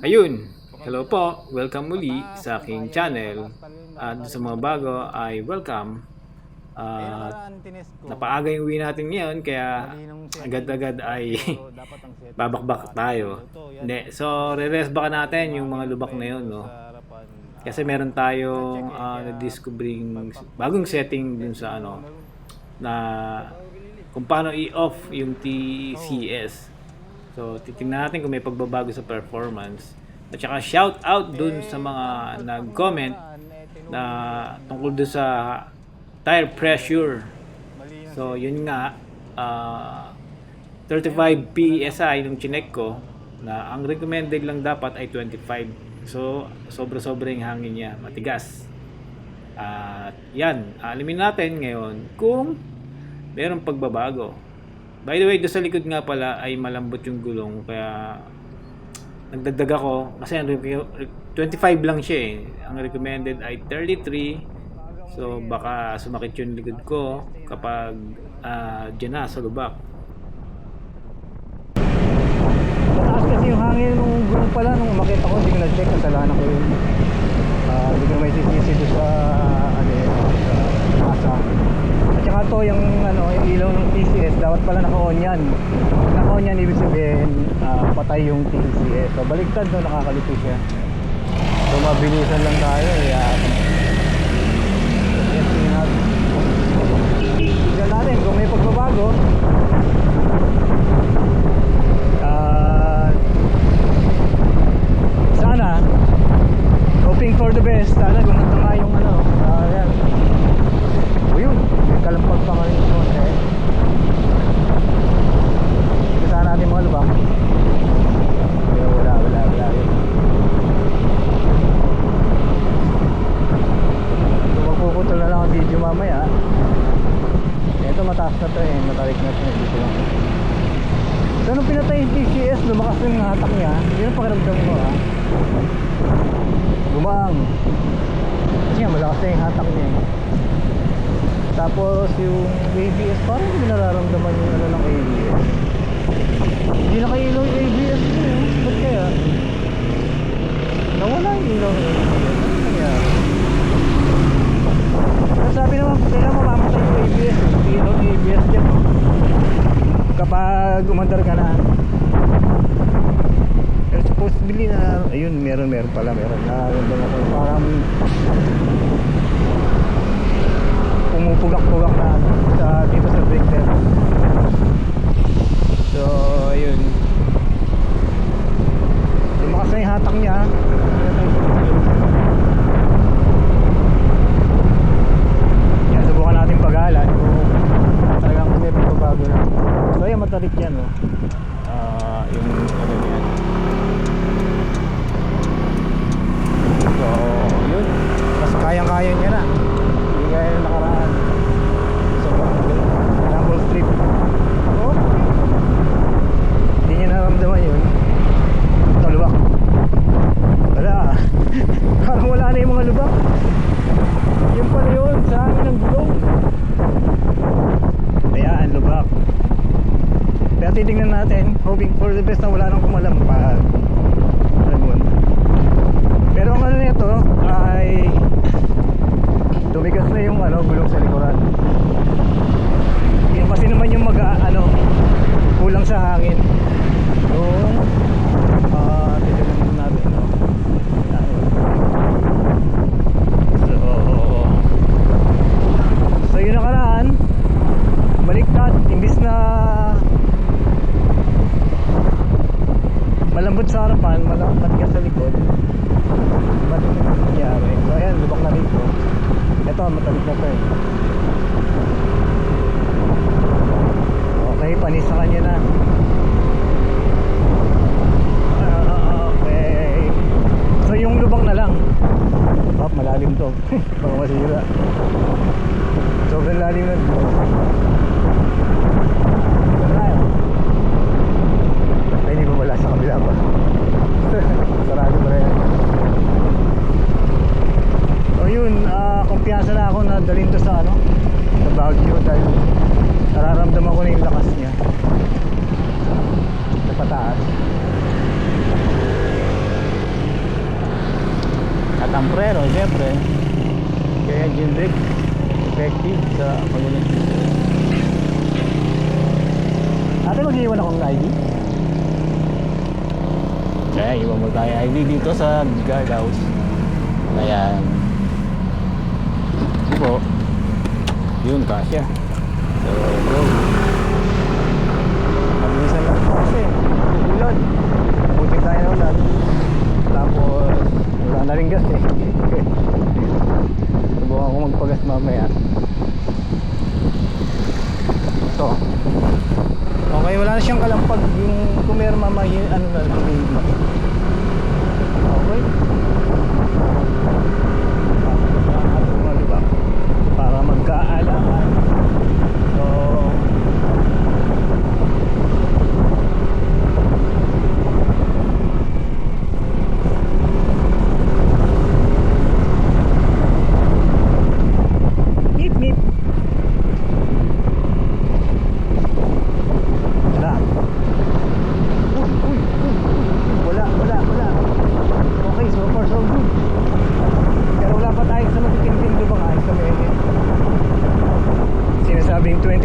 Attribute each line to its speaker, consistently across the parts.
Speaker 1: Ayun, hello po, welcome muli sa aking channel. At sa mga bago ay welcome. At napaaga yung uwi natin ngayon kaya agad-agad ay babakbak tayo. Hindi, so re-rest baka natin yung mga lubak na yun, no? Kasi meron tayong uh, na-discovering bagong setting dun sa ano na kung paano i-off yung TCS. So, titingnan natin kung may pagbabago sa performance. At saka shout out dun sa mga nag-comment na tungkol dun sa tire pressure. So, yun nga, ah, 35 PSI nung chinek ko na ang recommended lang dapat ay 25. So, sobra-sobra yung hangin niya, matigas. At yan, alamin natin ngayon kung mayroong pagbabago. By the way, doon sa likod nga pala ay malambot yung gulong kaya nagdagdag ako kasi ang rec- 25 lang siya eh. Ang recommended ay 33. So baka sumakit yung likod ko kapag ah, dyan na sa lubak.
Speaker 2: Mataas kasi yung hangin nung gulong pala nung umakit ako, hindi ko na-check, kasalanan ko yun. Ah, hindi ko na may sisisi sa ano yun, sa masa. At saka to yung ano, yung ilaw ng TCS, dapat pala naka-on yan. Naka-on yan, ibig sabihin, ah, patay yung TCS. So baliktad no, nakakalito siya. So mabilisan lang tayo, eh. ah. Yes, kung may pagbabago. Ah, sana hoping for the best sana gumanda nga yung ano ah yan o yun may kalampag pa nga rin yung konti kita natin mga lubak pero wala wala wala yun so magpuputol na lang ang video mamaya ito mataas na to eh matarik na to dito lang So nung pinatay yung TCS, lumakas yung hatak niya Yun ang pakiramdam ko ha Gumang Kasi nga malakas na yung hatak niya eh. Tapos yung ABS, parang hindi nararamdaman yung ano ng ABS Hindi nakailaw yung ABS ko eh. Ba't kaya? Nawala yung ilaw ng ABS Ano nangyari? Pero sabi naman, kailangan mamamatay yung ABS eh. Ilaw yung ABS dyan kapag umandar ka na supposedly na. Ayun meron meron pala meron. Na ako parang pumupugak-pugak na sa dito sa breaker so ayun. Lumakas na yung hatak niya yan subukan natin pag-alan kung talagang may pagbabago na. So yan matarik yan oh. Ah, yung ano yan so yun mas kayang-kaya niya na hindi gaya ng nakaraan so rumble strip oh hindi niya naramdaman yun talubak wala parang wala na yung mga lubak yun pala yun sa amin ng gulong Ayan, lubak. Kaya titingnan natin, hoping for the best na wala nang kumalampag. Ayun. Pero ang ano nito ay tumigas na yung ano, gulong sa likuran. Yun kasi naman yung mag ano, kulang sa hangin. Ah, titingnan natin. No? So, so yun nakaraan baliktad imbis na malambot sa harapan malambot ka sa likod. Ba't ito nangyari. So ayan lubak na dito. Ito matalik na to eh. Okay panis sa kanya na. Okay. So yung lubak na lang. Oh, malalim to. Baka masira. Sobrang lalim na ay hindi pa wala sa kabila pa sarado pa rin so yun ah, kumpiyansa na ako na dalhin to sa ano sa Baguio dahil nararamdaman ko na yung lakas niya sa pataas preno, siyempre. Kaya engine brake, effective sa pagulat. Ate, mag-iwan akong ID. Kaya iwan mo tayo ID dito sa guardhouse. Ayan. Ito po. Yun, kasya. So, go. Mabilisan lang kasi. Ulan. Buti tayo ulan. Tapos, wala na rin gas eh. Subukan ko magpagas mamaya. Ito. Okay, wala na siyang kalampag. Yung kumerma, may, ano na, Okay. Para magkaalaman. So, Nip, nip. Wala. Uy, uy, uy, uy. Wala, wala, wala. Okay, so far so good. Pero wala pa tayo sa matitinding lubang ayos sa mele. Sinasabing 22%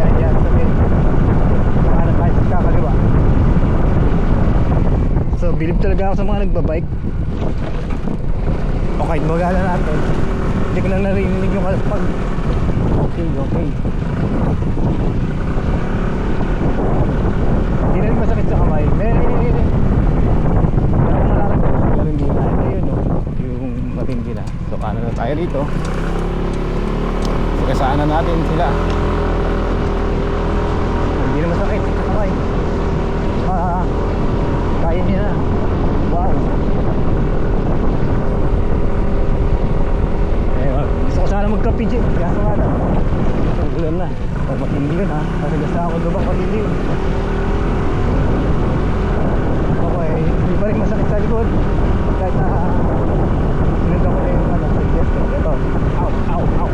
Speaker 2: Yan, yan, sa mele. Para tayo sa kakaliwa. So, bilib talaga ako sa mga nagbabike. O kahit magala natin, hindi ko na narinig yung kalpag. Okay, okay. Hindi na rin masakit sa kamay. May Parang nararamdaman ko, pero hindi na. Ito yun, oh, yung matindi na. So, ano na tayo rito. Pagkasaan na natin sila. Hindi na masakit sa kamay. Ah, kaya niya na. Wag. gusto ko sana magka-PJ. Kaya nga lang. Ulan na. Pag matindi yun ha. Kasi gusto ako lubang pag-hindi. Okay, hindi pa rin masakit sa likod. Kahit na sinunod ako na yung ano, suggestion. Ito. Ow, ow, ow.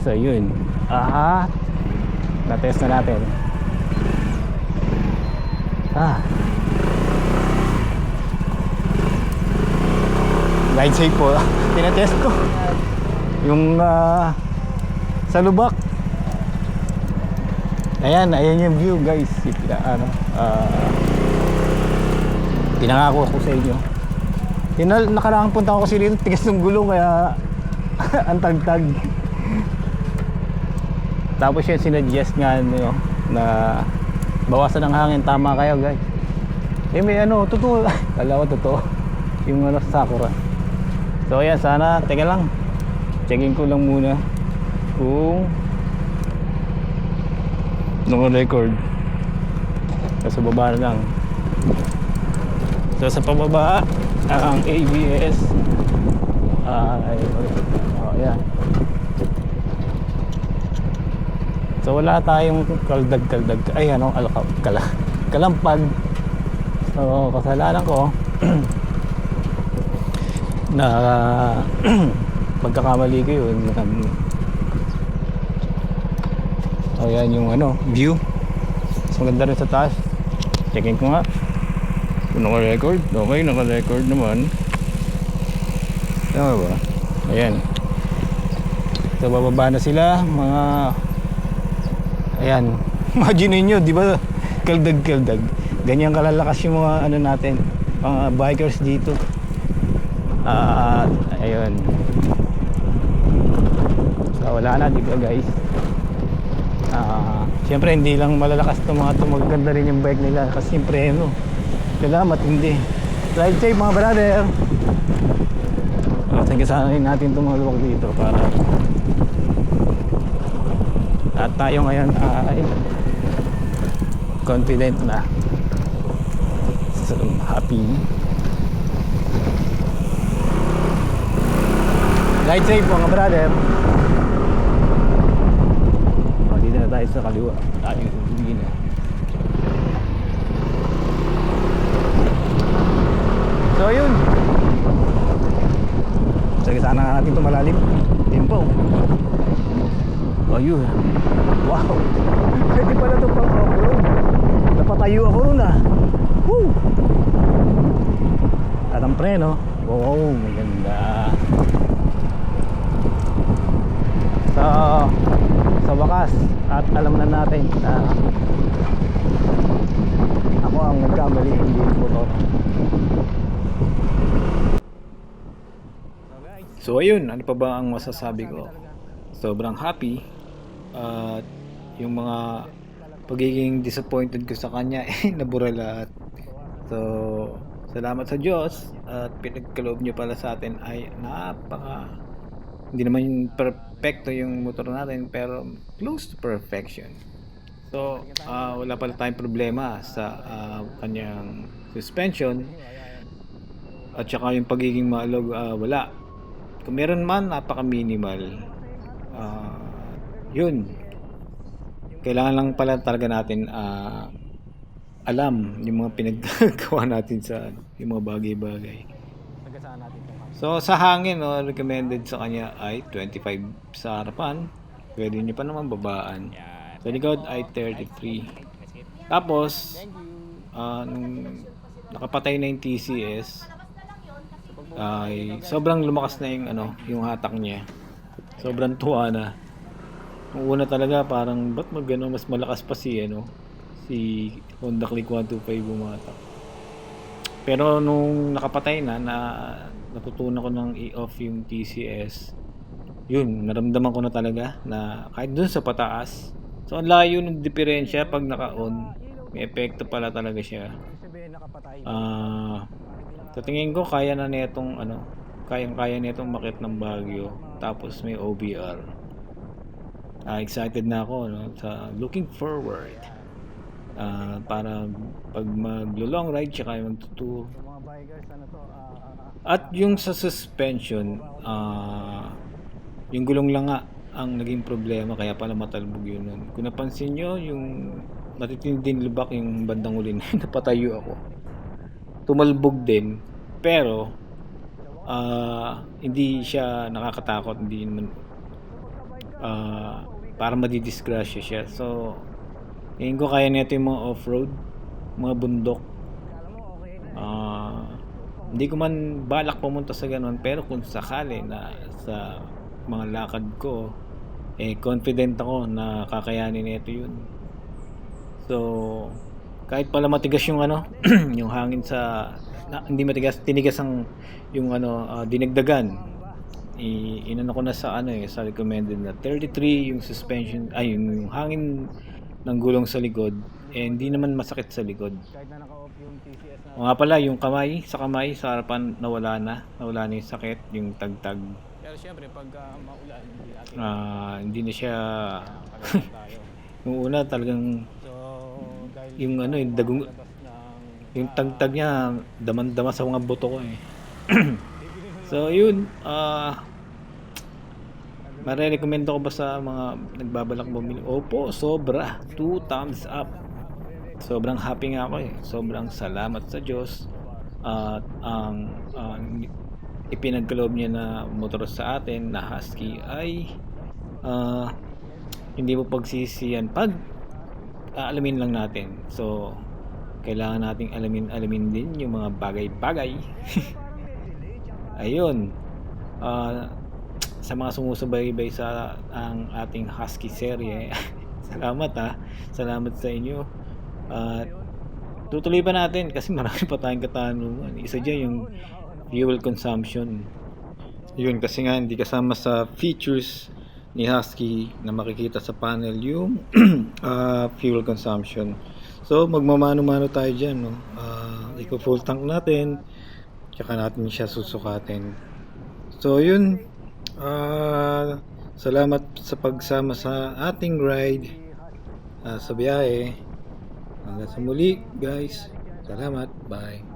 Speaker 2: So yun. Aha. Na-test na natin. Ah. Ride safe po. Tinetest ko. Yung ah, sa lubak. Ayan, ayan yung view guys. Ipina, ano, ah, pinangako ko sa inyo. Tinal, nakaraang punta ko kasi dito, tigas ng gulong kaya ang tagtag. Tapos yun, sinuggest nga ano, na bawasan ng hangin, tama kayo guys. Eh may ano, totoo, kala ko totoo. Yung ano, sa Sakura. So ayan, sana, teka lang. Checking ko lang muna kung naka-record. Sa baba lang. So sa pababa, ang ABS ay oh, yan. So wala tayong kaldag-kaldag. Ay ano, alaka, kala, kalampag. So kasalanan ko na pagkakamali ko yun. Ayan yung ano, view. Mas maganda rin sa taas. Checking ko nga. Kung naka-record. Okay, naka-record naman. Tama ba? Ayan. So, bababa na sila. Mga... Ayan. Imagine ninyo, di ba? Kaldag-kaldag. Ganyan kalalakas yung mga ano natin. Mga bikers dito. At, ayun. So, wala na, di ba guys? Ah, siyempre hindi lang malalakas itong mga ito maganda rin yung bike nila kasi siyempre ano kailangan matindi ride safe mga brother uh, rin natin itong mga luwag dito para at tayo ngayon ay confident na so, happy ride safe mga brother o, dito na tayo sa kaliwa. Tayo uuwi na. So, yun. Sige, sana natin ito malalim. Tempo. O, yun. view. Wow! Pwede pala ito pang off-road. Napatayo ako nun ah. Woo! At ang preno. Wow, maganda. So, sa wakas, at alam na natin na ako ang nagkamali, hindi yung motor.
Speaker 1: So ayun, ano pa ba ang masasabi ko? Sobrang happy at yung mga pagiging disappointed ko sa kanya eh nabura lahat. So salamat sa Diyos at pinagkaloob niyo pala sa atin ay napaka hindi naman perfecto yung motor natin pero close to perfection. So ah, wala pala tayong problema sa ah, kanyang suspension at saka yung pagiging maalog ah, wala kung meron man, napaka-minimal. Ah, yun. Kailangan lang pala talaga natin ah, alam yung mga pinaggawa natin sa yung mga bagay-bagay.
Speaker 2: Itong
Speaker 1: So sa hangin, no, recommended sa kanya ay 25 sa harapan. Pwede nyo pa naman babaan. Sa likod ay 33. Tapos, ah, nung nakapatay na yung TCS, ay sobrang lumakas na yung ano, yung hatak niya. Sobrang tuwa na. Nung una talaga parang ba't mag ano, mas malakas pa si ano si Honda Click 125 bumatak. Pero nung nakapatay na na natutunan ko ng i-off yung TCS, yun, naramdaman ko na talaga na kahit dun sa pataas, so ang layo ng diferensya pag naka-on, may epekto pala talaga siya. Ah, sa tingin ko kaya na nitong ano, kayang-kaya nitong makit ng Baguio tapos may OBR. Ah, excited na ako no sa looking forward. Ah, para pag maglo-long ride tsaka
Speaker 2: ah,
Speaker 1: At yung sa suspension, ah, yung gulong lang nga ang naging problema kaya pala matalbog yun nun. Kung napansin nyo, yung matitinding lubak yung bandang uli na napatayo ako. Tumalbog din, pero ah, hindi siya nakakatakot, hindi naman ah, para madidisgrasya siya. So, ngayon ko kaya nito yung mga off-road, mga bundok. Ah, hindi ko man balak pumunta sa ganun pero kung sakali na sa mga lakad ko eh confident ako na kakayanin nito yun. So kahit pala matigas yung ano, yung hangin sa na, hindi matigas, tinigas ang yung ano ah, dinagdagan. I, inano ko na sa ano eh, sa recommended na 33 yung suspension ay yung, yung hangin ng gulong sa likod eh hindi naman masakit sa likod. O nga pala, yung kamay, sa kamay, sa harapan, nawala na. Nawala na yung sakit, yung tagtag.
Speaker 2: Pero syempre, pag ah, maulan, hindi natin
Speaker 1: Ah, hindi na siya... Yung una talagang,
Speaker 2: So,
Speaker 1: yung ano, yung dagong,
Speaker 2: labas ng
Speaker 1: yung tagtag niya, daman-dama sa mga buto ko eh. so, yun. Ah, Mare-recommend ko ba sa mga nagbabalak bumili? Opo, sobra. Two thumbs up. Sobrang happy nga ako eh. Sobrang salamat sa Diyos. At ang ang ipinagkaloob niya na motor sa atin na Husky ay ah, hindi mo pagsisiyan pag aalamin lang natin. So, kailangan nating alamin alamin din yung mga bagay-bagay. Ayun. Ah, sa mga sumusubaybay sa ang ating Husky serye. Salamat ha. Salamat sa inyo. At tutuloy pa natin kasi marami pa tayong katanungan. Isa dyan yung fuel consumption. Yun kasi nga hindi kasama sa features ni Husky na makikita sa panel yung ah, fuel consumption. So magmamano-mano tayo dyan. No? Ah, Ipo-full tank natin. Tsaka natin siya susukatin. So yun. Ah, salamat sa pagsama sa ating ride ah, sa biyahe. Hanggang sa muli, guys. Salamat. Bye.